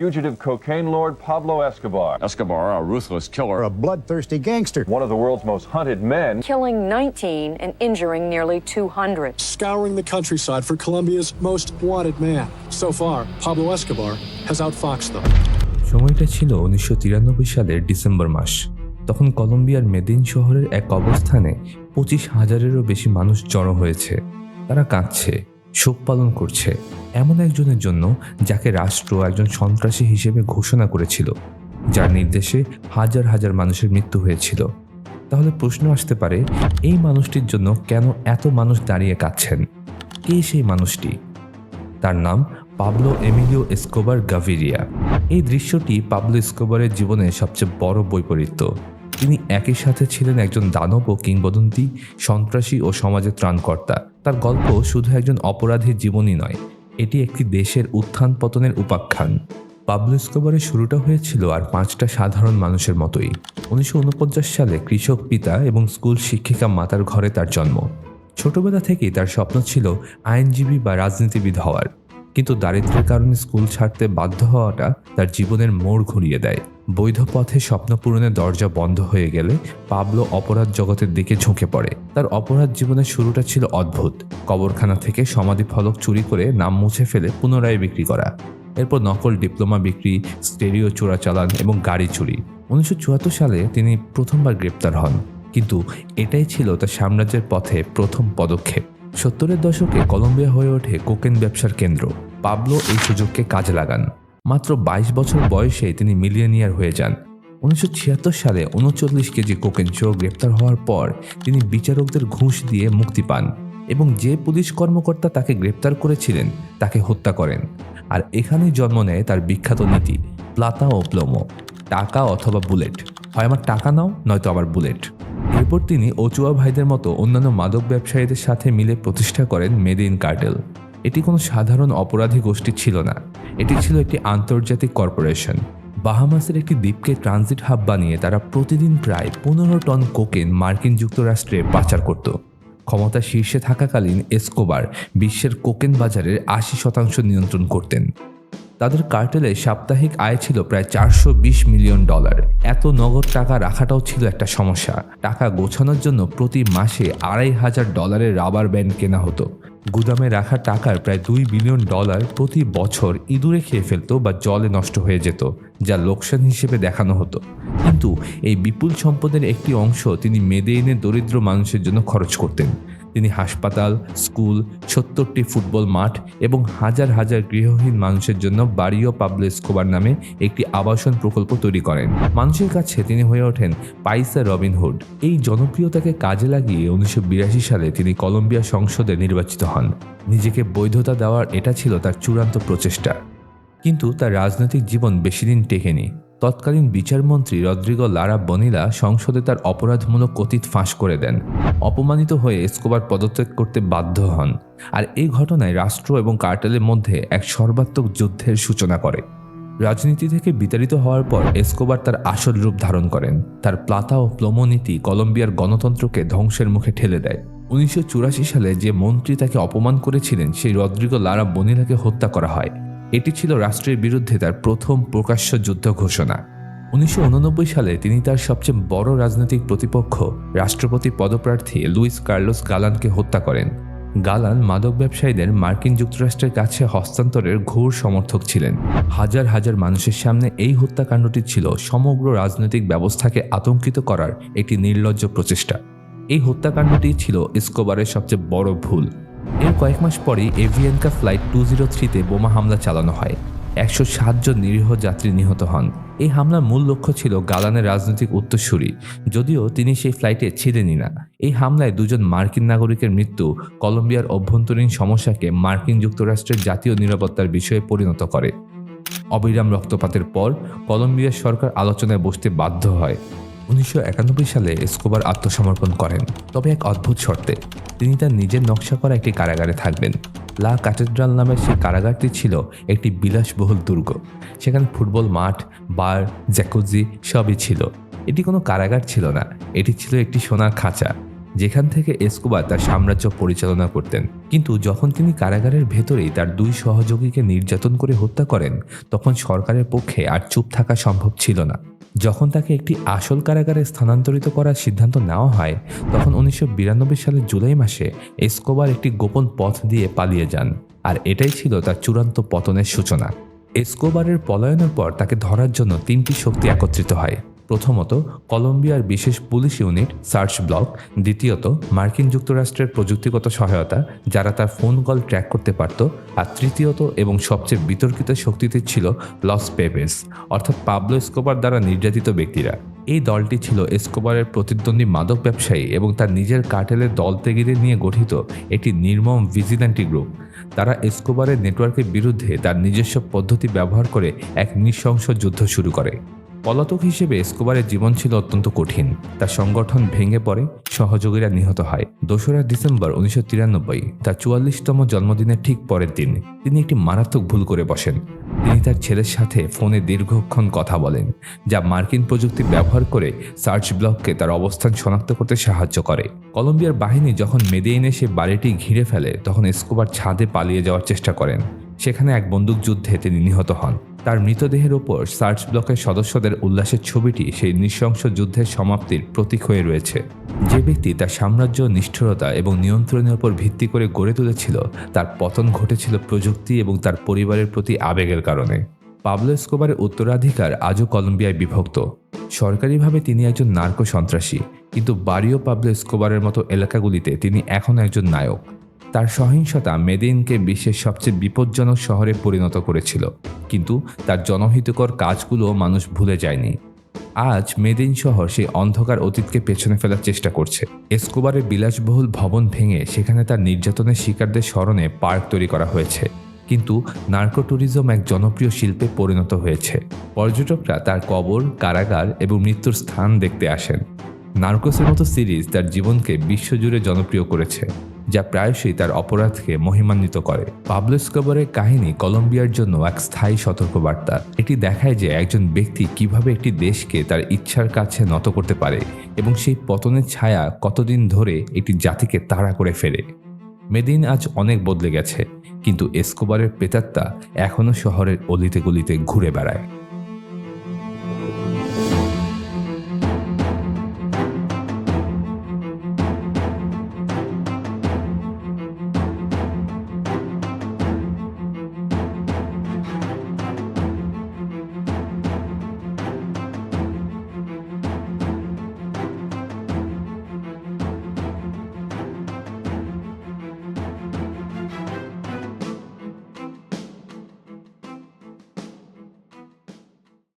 Fugitive cocaine lord Pablo Escobar, Escobar, a ruthless killer, a bloodthirsty gangster. one of the world's most hunted men. killing 19 and injuring nearly 200. scouring the countryside for Colombia's most wanted man. So far, Pablo Escobar has outfoxed them. সময়টা ছিল উনিশশো তিরানব্বই সালের December মাস তখন কলম্বিয়ার made in শহরের এক অবস্থানে পঁচিশ হাজারেরও বেশি মানুষ জড়ো হয়েছে তারা কাঁদছে শোক পালন করছে এমন একজনের জন্য যাকে রাষ্ট্র একজন সন্ত্রাসী হিসেবে ঘোষণা করেছিল, যার নির্দেশে হাজার হাজার মানুষের মৃত্যু হয়েছিল। তাহলে প্রশ্ন আসতে পারে, এই মানুষটির জন্য কেন এত মানুষ দাঁড়িয়ে কাঁদছেন? কে সেই মানুষটি? তার নাম পাবলো এমিলিও এসকোবার গাভিরিয়া। এই দৃশ্যটি পাবলো এসকোবারের জীবনে সবচেয়ে বড় বৈপরীত্য। তিনি একই সাথে ছিলেন একজন দানব ও কিংবদন্তি, সন্ত্রাসী ও সমাজের ত্রাণকর্তা। তার গল্প শুধু একজন অপরাধীর জীবনই নয়, এটি একটি দেশের উত্থান পতনের উপাখ্যান। পাবলো এসকোবারের শুরুটা হয়েছিল আর পাঁচটা সাধারণ মানুষের মতোই। উনিশশো ঊনপঞ্চাশ সালে কৃষক পিতা এবং স্কুল শিক্ষিকা মাতার ঘরে তার জন্ম। ছোটবেলা থেকেই তার স্বপ্ন ছিল আইনজীবী বা রাজনীতিবিদ হওয়ার। কিন্তু দারিদ্র্যের কারণে স্কুল ছাড়তে বাধ্য হওয়াটা তার জীবনের মোড় ঘুরিয়ে দেয়। বৈধ পথে স্বপ্ন পূরণের দরজা বন্ধ হয়ে গেলে পাবলো অপরাধ জগতের দিকে ঝুঁকে পড়ে। তার অপরাধ জীবনের শুরুটা ছিল অদ্ভুত। কবরখানা থেকে সমাধি ফলক চুরি করে নাম মুছে ফেলে পুনরায় বিক্রি করা। এরপর নকল ডিপ্লোমা বিক্রি, স্টেরিও চোরাচালান এবং গাড়ি চুরি। উনিশশো চুয়াত্তর সালে তিনি প্রথমবার গ্রেপ্তার হন। কিন্তু এটাই ছিল তার সাম্রাজ্যের পথে প্রথম পদক্ষেপ। সত্তরের দশকে কলম্বিয়া হয়ে ওঠে কোকেন ব্যবসার কেন্দ্র। পাবলো এই সুযোগকে কাজে লাগান। মাত্র বাইশ বছর বয়সে তিনি মিলিয়নিয়ার হয়ে যান। উনিশশো ছিয়াত্তর সালে উনচল্লিশ কেজি কোকেন চোর গ্রেপ্তার হওয়ার পর তিনি বিচারকদের ঘুষ দিয়ে মুক্তি পান এবং যে পুলিশ কর্মকর্তা তাকে গ্রেপ্তার করেছিলেন, তাকে হত্যা করেন। আর এখানেই জন্ম নেয় তার বিখ্যাত নীতি, প্লাতা ও প্লোমো, টাকা অথবা বুলেট। হয় আমার টাকা নাও, নয়তো আবার বুলেট। এরপর তিনি অচুয়া ভাইদের মতো অন্যান্য মাদক ব্যবসায়ীদের সাথে মিলে প্রতিষ্ঠা করেন মেদিন কার্টেল। এটি কোনো সাধারণ অপরাধী গোষ্ঠী ছিল না। এটি ছিল একটি আন্তর্জাতিক কর্পোরেশন। বাহামাসের একটি দ্বীপকে ট্রানজিট হাব বানিয়ে তারা প্রতিদিন প্রায় পনেরো টন কোকেন মার্কিন যুক্তরাষ্ট্রে পাচার করত। ক্ষমতা শীর্ষে থাকাকালীন এসকোবার বিশ্বের কোকেন বাজারের আশি শতাংশ নিয়ন্ত্রণ করতেন। তাদের কার্টেলে সাপ্তাহিক আয় ছিল প্রায় চারশো বিশ মিলিয়ন ডলার। এত নগদ টাকা রাখাটাও ছিল একটা সমস্যা। টাকা গোছানোর জন্য প্রতি মাসে আড়াই হাজার ডলারের রাবার ব্যান্ড কেনা হতো। গুদামে রাখা টাকার প্রায় দুই বিলিয়ন ডলার প্রতি বছর ইঁদুরে খেয়ে ফেলত বা জলে নষ্ট হয়ে যেত, যা লোকসান হিসেবে দেখানো হতো। কিন্তু এই বিপুল সম্পদের একটি অংশ তিনি মেদেইনে দরিদ্র মানুষের জন্য খরচ করতেন। তিনি হাসপাতাল, স্কুল, সত্তরটি ফুটবল মাঠ এবং হাজার হাজার গৃহহীন মানুষের জন্য বাড়িও পাবলো স্কোবার নামে একটি আবাসন প্রকল্প তৈরি করেন। মানুষের কাছে তিনি হয়ে ওঠেন পাইসা রবিনহুড এই জনপ্রিয়তাকে কাজে লাগিয়ে উনিশশো বিরাশি সালে তিনি কলম্বিয়া সংসদে নির্বাচিত হন। নিজেকে বৈধতা দেওয়ার এটা ছিল তার চূড়ান্ত প্রচেষ্টা। কিন্তু তার রাজনৈতিক জীবন বেশিদিন টেকেনি। তৎকালীন বিচারমন্ত্রী রদ্রিগো লারা বনিলা সংসদে তার অপরাধমূলক কথিত ফাঁস করে দেন। অপমানিত হয়ে এসকোবার পদত্যাগ করতে বাধ্য হন। আর এই ঘটনায় রাষ্ট্র এবং কার্টেলের মধ্যে এক সর্বাত্মক যুদ্ধের সূচনা করে। রাজনীতি থেকে বিতাড়িত হওয়ার পর এসকোবার তার আসল রূপ ধারণ করেন। তার প্লাতা ও প্লোমো নীতি কলম্বিয়ার গণতন্ত্রকে ধ্বংসের মুখে ঠেলে দেয়। উনিশশো চুরাশি সালে যে মন্ত্রী তাকে অপমান করেছিলেন, সেই রদ্রিগো লারা বনিলাকে হত্যা করা হয়। এটি ছিল রাষ্ট্রের বিরুদ্ধে তার প্রথম প্রকাশ্য যুদ্ধ ঘোষণা। উনিশশো উননব্বই সালে তিনি তার সবচেয়ে বড় রাজনৈতিক প্রতিপক্ষ, রাষ্ট্রপতি পদপ্রার্থী লুইস কার্লোস গালানকে হত্যা করেন। গালান মাদক ব্যবসায়ীদের মার্কিন যুক্তরাষ্ট্রের কাছে হস্তান্তরের ঘোর সমর্থক ছিলেন। হাজার হাজার মানুষের সামনে এই হত্যাকাণ্ডটি ছিল সমগ্র রাজনৈতিক ব্যবস্থাকে আতঙ্কিত করার একটি নির্লজ্জ প্রচেষ্টা। এই হত্যাকাণ্ডটি ছিল এসকোবারের সবচেয়ে বড় ভুল। এর কয়েক মাস পরেই এভিয়ানকা ফ্লাইট টু জিরো থ্রিতে বোমা হামলা চালানো হয়। একশো সাতজন নিরীহ যাত্রী নিহত হন। এই হামলার মূল লক্ষ্য ছিল গালানের রাজনৈতিক উত্তরসূরি, যদিও তিনি সেই ফ্লাইটে ছিলেনই না। এই হামলায় দুজন মার্কিন নাগরিকের মৃত্যু কলম্বিয়ার অভ্যন্তরীণ সমস্যাকে মার্কিন যুক্তরাষ্ট্রের জাতীয় নিরাপত্তার বিষয়ে পরিণত করে। অবিরাম রক্তপাতের পর কলম্বিয়ার সরকার আলোচনায় বসতে বাধ্য হয়। উনিশশো একানব্বই সালে স্কোবার আত্মসমর্পণ করেন। তবে এক অদ্ভুত শর্তে, তিনি তার নিজের নকশা করা একটি কারাগারে থাকবেন। লা ক্যাথেড্রাল নামের সেই কারাগারটি ছিল একটি বিলাসবহুল দুর্গ। সেখানে ফুটবল মাঠ, বার, জ্যাকুজি সবই ছিল। এটি কোনো কারাগার ছিল না, এটি ছিল একটি সোনার খাঁচা, যেখান থেকে এসকোবার তার সাম্রাজ্য পরিচালনা করতেন। কিন্তু যখন তিনি কারাগারের ভেতরেই তার দুই সহযোগীকে নির্যাতন করে হত্যা করেন, তখন সরকারের পক্ষে আর চুপ থাকা সম্ভব ছিল না। যখন তাকে একটি আসল কারাগারে স্থানান্তরিত করার সিদ্ধান্ত নেওয়া হয়, তখন উনিশশো বিরানব্বই সালের জুলাই মাসে এসকোবার একটি গোপন পথ দিয়ে পালিয়ে যান, আর এটাই ছিল তার চূড়ান্ত পতনের সূচনা। এসকোবারের পলায়নের পর তাকে ধরার জন্য তিনটি শক্তি একত্রিত হয়। প্রথমত, কলম্বিয়ার বিশেষ পুলিশ ইউনিট, সার্চ ব্লক, দ্বিতীয়ত, মার্কিন যুক্তরাষ্ট্রের প্রযুক্তিগত সহায়তা, যারা তার ফোন কল ট্র্যাক করতে পারত, আর তৃতীয়ত এবং সবচেয়ে বিতর্কিত শক্তিতে ছিল লস পেপেস অর্থাৎ পাবলো এসকোবার দ্বারা নির্যাতিত ব্যক্তিরা। এই দলটি ছিল এসকোবারের প্রতিদ্বন্দ্বী মাদক ব্যবসায়ী এবং তার নিজের কার্টেলের দল তেগিদের নিয়ে গঠিত একটি নির্মম ভিজিল্যান্টি গ্রুপ। তারা এসকোবারের নেটওয়ার্কের বিরুদ্ধে তার নিজস্ব পদ্ধতি ব্যবহার করে এক নৃশংস যুদ্ধ শুরু করে। পলাতক হিসেবে এসকোবারের জীবন ছিল অত্যন্ত কঠিন। তার সংগঠন ভেঙে পড়ে, সহযোগীরা নিহত হয়। দোসরা ডিসেম্বর উনিশশো তিরানব্বই, তার চুয়াল্লিশতম জন্মদিনের ঠিক পরের দিন, তিনি একটি মারাত্মক ভুল করে বসেন। তিনি তার ছেলের সাথে ফোনে দীর্ঘক্ষণ কথা বলেন, যা মার্কিন প্রযুক্তি ব্যবহার করে সার্চ ব্লককে তার অবস্থান শনাক্ত করতে সাহায্য করে। কলম্বিয়ার বাহিনী যখন মেদেইনে সে বাড়িটি ঘিরে ফেলে, তখন এসকোবার ছাদে পালিয়ে যাওয়ার চেষ্টা করেন। সেখানে এক বন্দুকযুদ্ধে তিনি নিহত হন। তার মৃতদেহের ওপর সার্চ ব্লকের সদস্যদের উল্লাসের ছবিটি সেই নৃশংস যুদ্ধের সমাপ্তির প্রতীক হয়ে রয়েছে। যে ব্যক্তি তার সাম্রাজ্য, নিষ্ঠুরতা এবং নিয়ন্ত্রণের উপর ভিত্তি করে গড়ে তুলেছিল, তার পতন ঘটেছিল প্রযুক্তি এবং তার পরিবারের প্রতি আবেগের কারণে। পাবলো এসকোবারের উত্তরাধিকার আজও কলম্বিয়ায় বিভক্ত। সরকারিভাবে তিনি একজন নার্কো সন্ত্রাসী, কিন্তু বাড়িও পাবলো এসকোবারের মতো এলাকাগুলিতে তিনি এখনও একজন নায়ক। তার সহিংসতা মেদিনকে বিশ্বের সবচেয়ে বিপজ্জনক শহরে পরিণত করেছিল। কিন্তু তার জনহিতকর কাজগুলো মানুষ ভুলে যায়নি। আজ মেদিন শহর সেই অন্ধকার অতীতকে পেছনে ফেলার চেষ্টা করছে। এসকোবারের বিলাসবহুল ভবন ভেঙে সেখানে তার নির্যাতনের শিকারদের স্মরণে পার্ক তৈরি করা হয়েছে। কিন্তু নার্কো ট্যুরিজম এক জনপ্রিয় শিল্পে পরিণত হয়েছে। পর্যটকরা তার কবর, কারাগার এবং মৃত্যুর স্থান দেখতে আসেন। নার্কোসের মতো সিরিজ তার জীবনকে বিশ্বজুড়ে জনপ্রিয় করেছে। যা প্রায়শই তার অপরাধকে মহিমান্বিত করে। পাবলো স্কোবারের কাহিনী কলম্বিয়ার জন্য এক স্থায়ী সতর্কবার্তা। এটি দেখায় যে একজন ব্যক্তি কীভাবে একটি দেশকে তার ইচ্ছার কাছে নত করতে পারে এবং সেই পতনের ছায়া কতদিন ধরে একটি জাতিকে তাড়া করে ফেরে মেদিন আজ অনেক বদলে গেছে, কিন্তু এসকোবারের প্রেতাত্মা এখনও শহরের অলিতে গলিতে ঘুরে বেড়ায়।